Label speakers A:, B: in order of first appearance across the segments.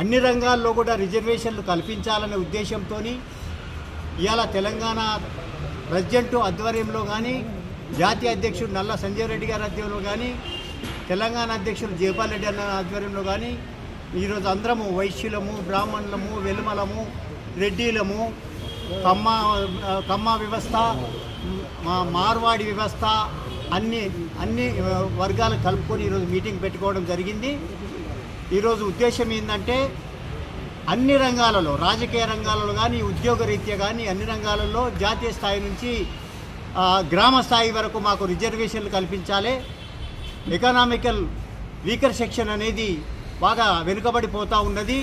A: అన్ని రంగాల్లో కూడా రిజర్వేషన్లు కల్పించాలనే ఉద్దేశంతో ఇవాళ తెలంగాణ ప్రెసిడెంట్ ఆధ్వర్యంలో కానీ జాతీయ అధ్యక్షుడు నల్ల సంజయ్ రెడ్డి గారి ఆధ్వర్యంలో కానీ తెలంగాణ అధ్యక్షుడు జయపాల్ రెడ్డి అన్న ఆధ్వర్యంలో కానీ ఈరోజు అందరము వైశ్యులము బ్రాహ్మణులము వెలుమలము రెడ్డిలము కమ్మ కమ్మ వ్యవస్థ మార్వాడి వ్యవస్థ అన్ని అన్ని వర్గాలు కలుపుకొని ఈరోజు మీటింగ్ పెట్టుకోవడం జరిగింది. ఈరోజు ఉద్దేశం ఏంటంటే అన్ని రంగాలలో రాజకీయ రంగాలలో కానీ ఉద్యోగ రీత్యా కానీ అన్ని రంగాలలో జాతీయ స్థాయి నుంచి గ్రామ స్థాయి వరకు మాకు రిజర్వేషన్లు కల్పించాలి. ఎకనామికల్ వీకర్ సెక్షన్ అనేది బాగా వెనుకబడిపోతూ ఉన్నది.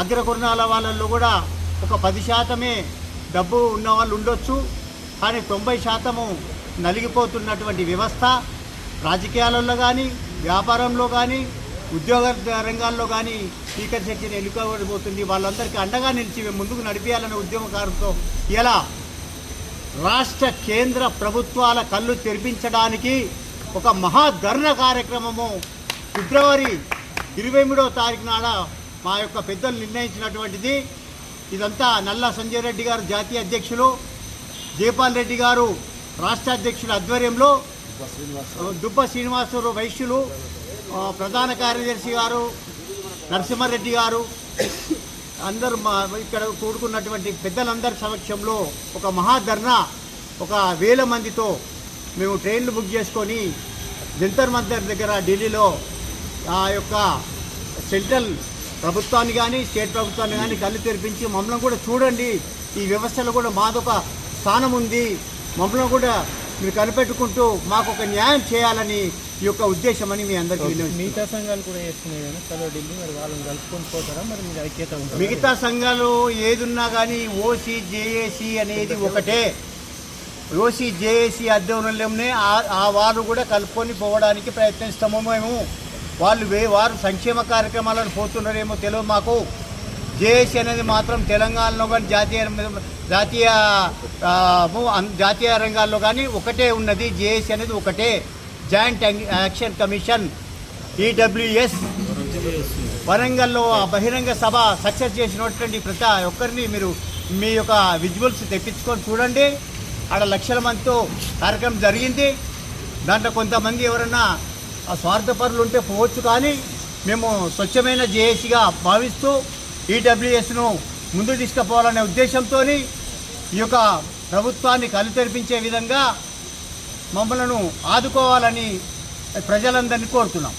A: అగ్రకుర్ణాల వాళ్ళల్లో కూడా ఒక పది శాతమే డబ్బు ఉన్న వాళ్ళు ఉండొచ్చు. కానీ తొంభై శాతము నలిగిపోతున్నటువంటి వ్యవస్థ. రాజకీయాలలో కానీ వ్యాపారంలో కానీ ఉద్యోగ రంగాల్లో కానీ స్పీకర్ శక్తిని ఎన్నుకోబడిపోతుంది వాళ్ళందరికీ అండగా నిలిచి మేము ముందుకు నడిపేయాలనే ఉద్యమకారంతో ఇలా రాష్ట్ర కేంద్ర ప్రభుత్వాల కళ్ళు తెరిపించడానికి ఒక మహాధర్ణ కార్యక్రమము ఫిబ్రవరి ఇరవై మూడవ తారీఖు నాడ మా యొక్క పెద్దలు నిర్ణయించినటువంటిది. ఇదంతా నల్ల సంజయ్ రెడ్డి గారు జాతీయ అధ్యక్షులు జయపాల్ రెడ్డి గారు రాష్ట్ర అధ్యక్షుల ఆధ్వర్యంలో దుబ్బ శ్రీనివాసరావు వైశ్యులు ప్రధాన కార్యదర్శి గారు నరసింహారెడ్డి గారు అందరూ మా ఇక్కడ కూడుకున్నటువంటి పెద్దలందరి సమక్షంలో ఒక మహాధర్నా ఒక వేల మందితో మేము ట్రైన్లు బుక్ చేసుకొని జంతర్ మంతర్ దగ్గర ఢిల్లీలో ఆ యొక్క సెంట్రల్ ప్రభుత్వాన్ని కానీ స్టేట్ ప్రభుత్వాన్ని కానీ కళ్ళు తెరిపించి మమ్మల్ని కూడా చూడండి. ఈ వ్యవస్థలో కూడా మాదొక స్థానం ఉంది. మమ్మల్ని కూడా మీరు కనిపెట్టుకుంటూ మాకు ఒక న్యాయం చేయాలని ఈ యొక్క ఉద్దేశం అని మీ అందరికీ.
B: మిగతా సంఘాలు కూడా చేస్తున్నాయి ఢిల్లీ మరి వాళ్ళని కలుపుకొని పోతారా? మరి మీరు ఐక్యత
A: మిగతా సంఘాలు ఏదున్నా కానీ ఓసీ జేఏసీ అనేది ఒకటే. ఓసీ జేఏసీ ఆధ్వర్యంలోనే ఆ- ఆ వారు కూడా కలుపుకొని పోవడానికి ప్రయత్నిస్తాము మేము. వాళ్ళు వే వారు సంక్షేమ కార్యక్రమాలను పోతున్నారేమో తెలియదు మాకు. జేఏసీ అనేది మాత్రం తెలంగాణలో కానీ జాతీయ జాతీయ జాతీయ రంగాల్లో కానీ ఒకటే ఉన్నది. జేఏసీ అనేది ఒకటే. జాయింట్ యాక్షన్ కమిషన్ ఈడబ్ల్యూఎస్ వరంగల్లో ఆ బహిరంగ సభ సక్సెస్ చేసినటువంటి ప్రతి ఒక్కరిని మీరు మీ యొక్క విజువల్స్ తెప్పించుకొని చూడండి. ఆడ లక్షల మందితో కార్యక్రమం జరిగింది. దాంట్లో కొంతమంది ఎవరన్నా స్వార్థపరులు ఉంటే పోవచ్చు కానీ మేము స్వచ్ఛమైన జేఏసీగా భావిస్తూ ఈడబ్ల్యూఎస్ను ముందు తీసుకుపోవాలనే ఉద్దేశంతో ఈ యొక్క ప్రభుత్వాన్ని కళ్ళు తెరిపించే విధంగా మమ్మలను ఆదుకోవాలని ప్రజలందరినీ కోరుతున్నాం.